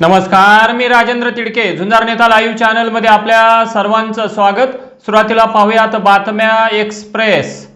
नमस्कार मी राजेंद्र तिडके. झुंजार नेता लाईव्ह चॅनलमध्ये आपल्या सर्वांचं स्वागत. सुरुवातीला पाहूयात बातम्या एक्सप्रेस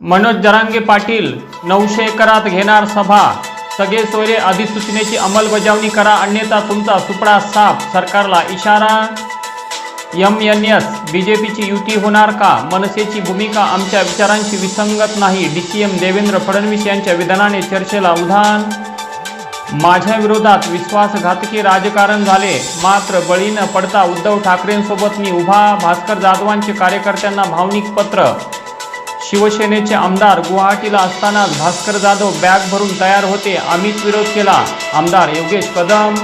मनोज जरांगे पाटील नऊशे एकरात घेणार सभा. सगळे सोयरे अधिसूचनेची अंमलबजावणी करा अन्यथा तुमचा सुपडा साफ. सरकारला इशारा. एम एन एस बीजेपीची युती होणार का? मनसेची भूमिका आमच्या विचारांशी विसंगत नाही. D C M Devendra Fadnavis यांच्या विधानाने चर्चेला उधाण. माझ्या विरोधात विश्वासघातकी राजकारण झाले. मात्र बळी न पडता उद्धव ठाकरेंसोबत मी उभा. भास्कर जाधवांचे कार्यकर्त्यांना भावनिक पत्र. शिवसेनेचे आमदार गुवाहाटीला असतानाच भास्कर जाधव बॅग भरून तयार होते. आम्हीच विरोध केला. आमदार योगेश कदम.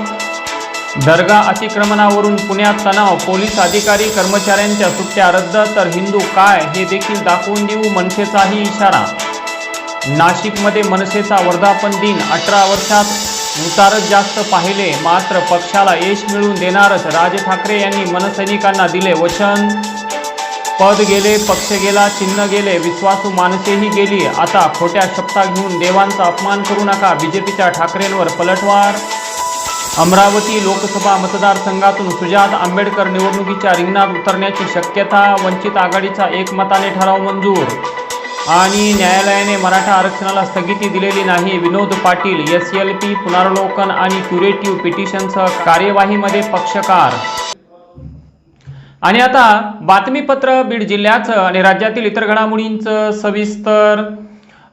दर्गा अतिक्रमणावरून पुण्यात तणाव. पोलीस अधिकारी कर्मचाऱ्यांच्या सुट्ट्या रद्द. तर हिंदू काय? हे देखील दाखवून देऊ मनसेचाही इशारा. नाशिकमध्ये मनसेचा वर्धापन दिन अठरा वर्षात उतारच जास्त पाहिले मात्र पक्षाला यश मिळवून देणारच राज ठाकरे यांनी मनसैनिकांना दिले वचन. पद गेले पक्ष गेला चिन्ह गेले विश्वासू माणसेही गेली. आता खोट्या शपथा घेऊन देवांचा अपमान करू नका बीजेपीच्या ठाकरेंवर पलटवार. अमरावती लोकसभा मतदारसंघातून सुजात आंबेडकर निवडणुकीच्या रिंगणात उतरण्याची शक्यता वंचित आघाडीचा एकमताने ठराव मंजूर. आणि न्यायालयाने मराठा आरक्षणाला स्थगिती दिलेली नाही. Vinod Patil S L P पुनर्वलोकन आणि क्युरेटिव्ह पिटिशनसह कार्यवाहीमध्ये पक्षकार. आणि आता बातमीपत्र बीड जिल्ह्याचं आणि राज्यातील इतर घडामोडींचं सविस्तर.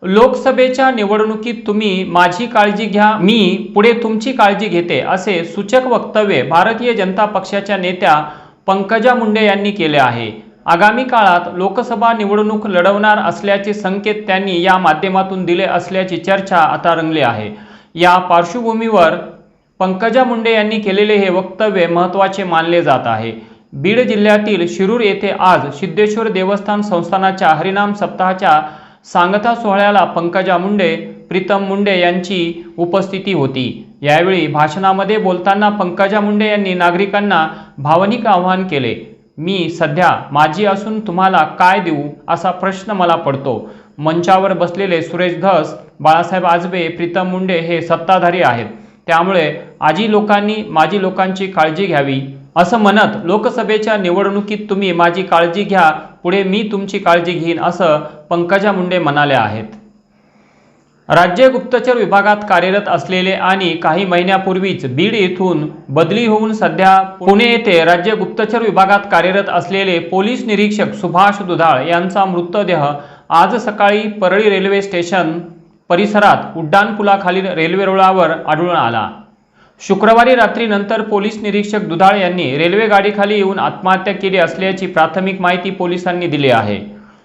लोकसभेच्या निवडणुकीत तुम्ही माझी काळजी घ्या मी पुढे तुमची काळजी घेते असे सूचक वक्तव्य भारतीय जनता पक्षाच्या नेत्या पंकजा मुंडे यांनी केले आहे. आगामी काळात लोकसभा निवडणूक लढवणार असल्याचे संकेत त्यांनी या माध्यमातून दिले असल्याची चर्चा आता रंगली आहे. या पार्श्वभूमीवर पंकजा मुंडे यांनी केलेले हे वक्तव्य महत्त्वाचे मानले जात आहे. बीड जिल्ह्यातील शिरूर येथे आज सिद्धेश्वर देवस्थान संस्थानाच्या हरिनाम सप्ताहाच्या सांगता सोहळ्याला पंकजा मुंडे प्रीतम मुंडे यांची उपस्थिती होती. यावेळी भाषणामध्ये बोलताना पंकजा मुंडे यांनी नागरिकांना भावनिक आवाहन केले. मी सध्या माझी असून तुम्हाला काय देऊ असा प्रश्न मला पडतो. मंचावर बसलेले सुरेश धस बाळासाहेब आजबे प्रीतम मुंडे हे सत्ताधारी आहेत. त्यामुळे आजी लोकांनी माझी लोकांची काळजी घ्यावी. असं म्हणत लोकसभेच्या निवडणुकीत तुम्ही माझी काळजी घ्या पुढे मी तुमची काळजी घेईन असं पंकजा मुंडे म्हणाल्या आहेत. राज्य गुप्तचर विभागात कार्यरत असलेले आणि काही महिन्यापूर्वीच बीड येथून बदली होऊन सध्या पुणे येथे राज्य गुप्तचर विभागात कार्यरत असलेले पोलीस निरीक्षक सुभाष दुधाळ यांचा मृतदेह आज सकाळी परळी रेल्वे स्टेशन परिसरात उड्डाणपुलाखालील रेल्वे रुळावर आढळून आला. शुक्रवारी रात्रीनंतर पोलीस निरीक्षक दुधाळ यांनी रेल्वे गाडीखाली येऊन आत्महत्या केली असल्याची प्राथमिक माहिती पोलिसांनी दिली आहे.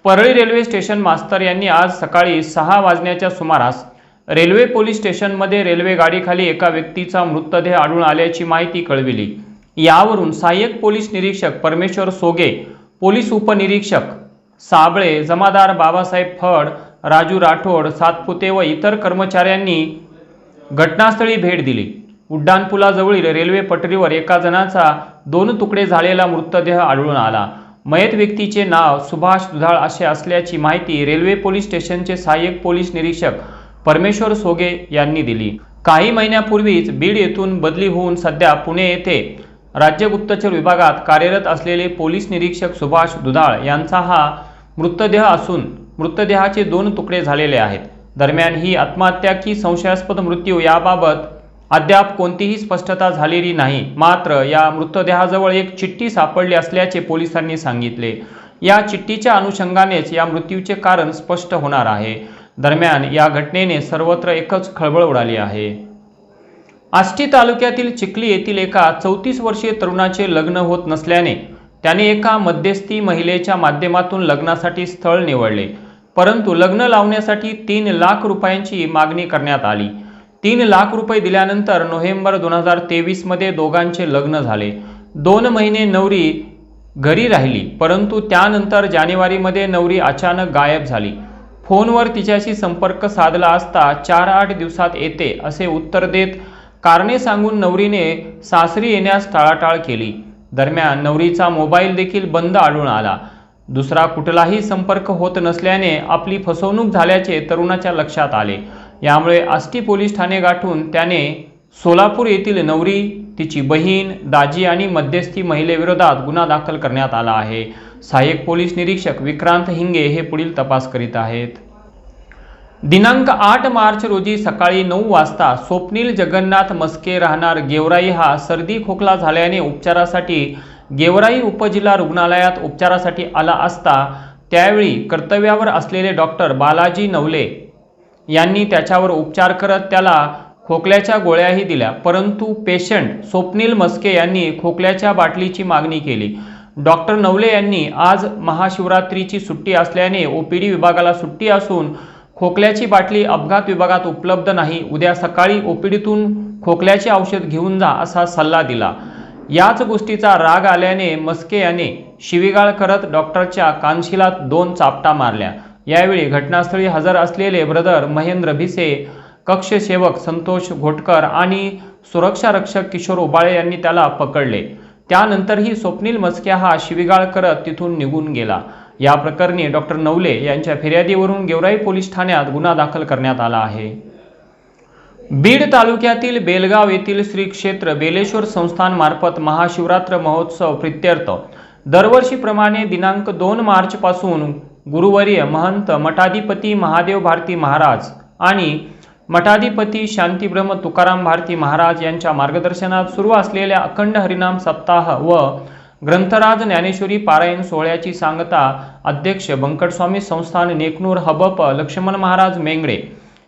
परळी रेल्वे स्टेशन मास्तर यांनी आज सकाळी सहा वाजण्याच्या सुमारास रेल्वे पोलीस स्टेशनमध्ये रेल्वे गाडीखाली एका व्यक्तीचा मृतदेह आढळून आल्याची माहिती कळविली. यावरून सहाय्यक पोलीस निरीक्षक परमेश्वर सोगे पोलीस उपनिरीक्षक साबळे जमादार बाबासाहेब फड राजू राठोड सातपुते व इतर कर्मचाऱ्यांनी घटनास्थळी भेट दिली. उड्डाणपुलाजवळील रेल्वे पटरीवर एका जणाचा दोन तुकडे झालेला मृतदेह आढळून आला. मयत व्यक्तीचे नाव सुभाष दुधाळ असे असल्याची माहिती रेल्वे पोलीस स्टेशनचे सहाय्यक पोलीस निरीक्षक परमेश्वर सोगे यांनी दिली. काही महिन्यापूर्वीच बीड येथून बदली होऊन सध्या पुणे येथे राज्य गुप्तचर विभागात कार्यरत असलेले पोलीस निरीक्षक सुभाष दुधाळ यांचा हा मृतदेह असून मृतदेहाचे दोन तुकडे झालेले आहेत. दरम्यान ही आत्महत्या की संशयास्पद मृत्यू याबाबत अद्याप कोणतीही स्पष्टता झालेली नाही. मात्र या मृतदेहाजवळ एक चिठ्ठी सापडली असल्याचे पोलिसांनी सांगितले. या चिठ्ठीच्या अनुषंगानेच या मृत्यूचे कारण स्पष्ट होणार आहे. दरम्यान या घटनेने सर्वत्र एकच खळबळ उडाली आहे. आष्टी तालुक्यातील चिखली येथील एका चौतीस वर्षीय तरुणाचे लग्न होत नसल्याने त्याने एका मध्यस्थी महिलेच्या माध्यमातून लग्नासाठी स्थळ निवडले. परंतु लग्न लावण्यासाठी तीन लाख रुपयांची मागणी करण्यात आली. तीन लाख रुपये दिल्यानंतर नोव्हेंबर दोन हजार तेवीसमध्ये दोघांचे लग्न झाले. दोन महिने नवरी घरी राहिली परंतु त्यानंतर जानेवारीमध्ये नवरी अचानक गायब झाली. फोनवर तिच्याशी संपर्क साधला असता चार आठ दिवसात येते असे उत्तर देत कारणे सांगून नवरीने सासरी येण्यास टाळाटाळ केली. दरम्यान नवरीचा मोबाईल देखील बंद आढळून आला. दुसरा कुठलाही संपर्क होत नसल्याने आपली फसवणूक झाल्याचे तरुणाच्या लक्षात आले. यामुळे आष्टी पोलीस ठाणे गाठून त्याने सोलापूर येथील नवरी तिची बहीण दाजी आणि मध्यस्थी महिलेविरोधात गुन्हा दाखल करण्यात आला आहे. सहाय्यक पोलीस निरीक्षक विक्रांत हिंगे हे पुढील तपास करीत आहेत. दिनांक आठ मार्च रोजी सकाळी नऊ वाजता स्वप्नील जगन्नाथ मस्के राहणार गेवराई हा सर्दी खोकला झाल्याने उपचारासाठी गेवराई उपजिल्हा रुग्णालयात उपचारासाठी आला असता त्यावेळी कर्तव्यावर असलेले डॉक्टर बालाजी नवले यांनी त्याच्यावर उपचार करत त्याला खोकल्याच्या गोळ्याही दिल्या. परंतु पेशंट स्वप्नील मस्के यांनी खोकल्याच्या बाटलीची मागणी केली. डॉक्टर नवले यांनी आज महाशिवरात्रीची सुट्टी असल्याने ओपीडी विभागाला सुट्टी असून खोकल्याची बाटली अपघात विभागात उपलब्ध नाही. उद्या सकाळी ओपीडीतून खोकल्याचे औषध घेऊन जा असा सल्ला दिला. याच गोष्टीचा राग आल्याने मस्के याने शिवीगाळ करत डॉक्टरच्या कानशिलात दोन चापटा मारल्या. यावेळी घटनास्थळी हजर असलेले ब्रदर महेंद्र भिसे कक्षसेवक संतोष घोटकर आणि सुरक्षा रक्षक किशोर उबाळे यांनी त्याला पकडले. त्यानंतरही स्वप्नील मस्क्या हा शिवीगाळ करत तिथून निघून गेला. या प्रकरणी डॉक्टर नवले यांच्या फिर्यादीवरून गेवराई पोलीस ठाण्यात गुन्हा दाखल करण्यात आला आहे. बीड तालुक्यातील बेलगाव येथील श्री क्षेत्र बेलेश्वर संस्थान मार्फत महाशिवरात्र महोत्सव प्रित्यर्थ. दरवर्षीप्रमाणे दिनांक दोन मार्च पासून गुरुवर्य महंत मठाधिपती महादेव भारती महाराज आणि मठाधिपती शांतीब्रह्म तुकाराम भारती महाराज यांच्या मार्गदर्शनात सुरू असलेल्या अखंड हरिनाम सप्ताह व ग्रंथराज ज्ञानेश्वरी पारायण सोहळ्याची सांगता अध्यक्ष बंकटस्वामी संस्थान नेकनूर हबप लक्ष्मण महाराज मेंगडे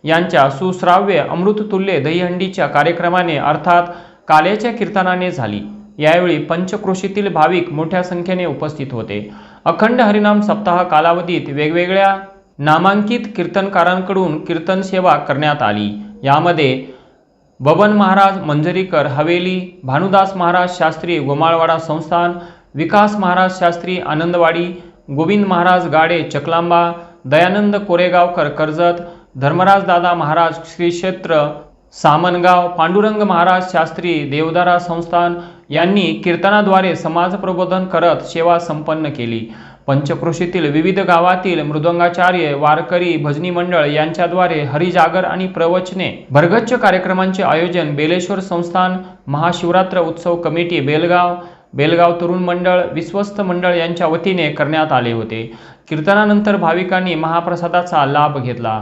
यांच्या सुश्राव्य अमृततुल्य दहीहंडीच्या कार्यक्रमाने अर्थात काल्याच्या कीर्तनाने झाली. यावेळी पंचक्रोशीतील भाविक मोठ्या संख्येने उपस्थित होते. अखंड हरिनाम सप्ताह कालावधीत वेगवेगळ्या नामांकित कीर्तनकारांकडून कीर्तन सेवा करण्यात आली. यामध्ये बबन महाराज मंजरीकर हवेली भानुदास महाराज शास्त्री गोमाळवाडा संस्थान विकास महाराज शास्त्री आनंदवाडी गोविंद महाराज गाडे चकलांबा दयानंद कोरेगावकर कर्जत धर्मराज दादा महाराज श्री क्षेत्र सामनगाव पांडुरंग महाराज शास्त्री देवदारा संस्थान यांनी कीर्तनाद्वारे समाज प्रबोधन करत सेवा संपन्न केली. पंचक्रोशीतील विविध गावातील मृदंगाचार्य वारकरी भजनी मंडळ यांच्याद्वारे हरिजागर आणि प्रवचने भरगच्च कार्यक्रमांचे आयोजन बेलेश्वर संस्थान महाशिवरात्र उत्सव कमिटी बेलगाव बेलगाव तरुण मंडळ विश्वस्त मंडळ यांच्या वतीने करण्यात आले होते. कीर्तनानंतर भाविकांनी महाप्रसादाचा लाभ घेतला.